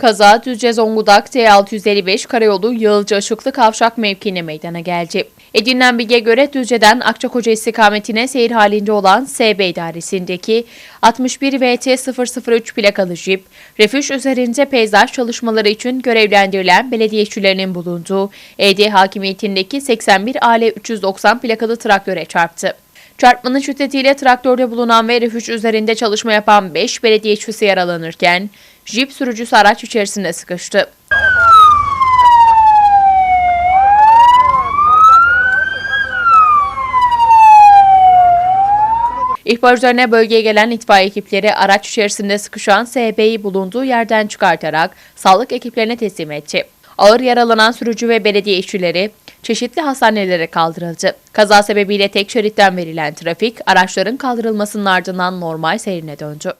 Kaza Düzce Zonguldak T655 karayolu Yağılcı Işıklı Kavşak mevkiine meydana geldi. Edinilen bilgiye göre Düzce'den Akçakoca istikametine seyir halinde olan SB idaresindeki 61 VT 003 plakalı jip, refüj üzerinde peyzaj çalışmaları için görevlendirilen belediye işçilerinin bulunduğu ED hakimiyetindeki 81 AL 390 plakalı traktöre çarptı. Çarpmanın şiddetiyle traktörde bulunan ve refüj üzerinde çalışma yapan 5 belediye işçisi yaralanırken, jip sürücüsü araç içerisinde sıkıştı. İhbar üzerine bölgeye gelen itfaiye ekipleri araç içerisinde sıkışan SB'yi bulunduğu yerden çıkartarak sağlık ekiplerine teslim etti. Ağır yaralanan sürücü ve belediye işçileri çeşitli hastanelere kaldırıldı. Kaza sebebiyle tek şeritten verilen trafik araçların kaldırılmasının ardından normal seyrine döndü.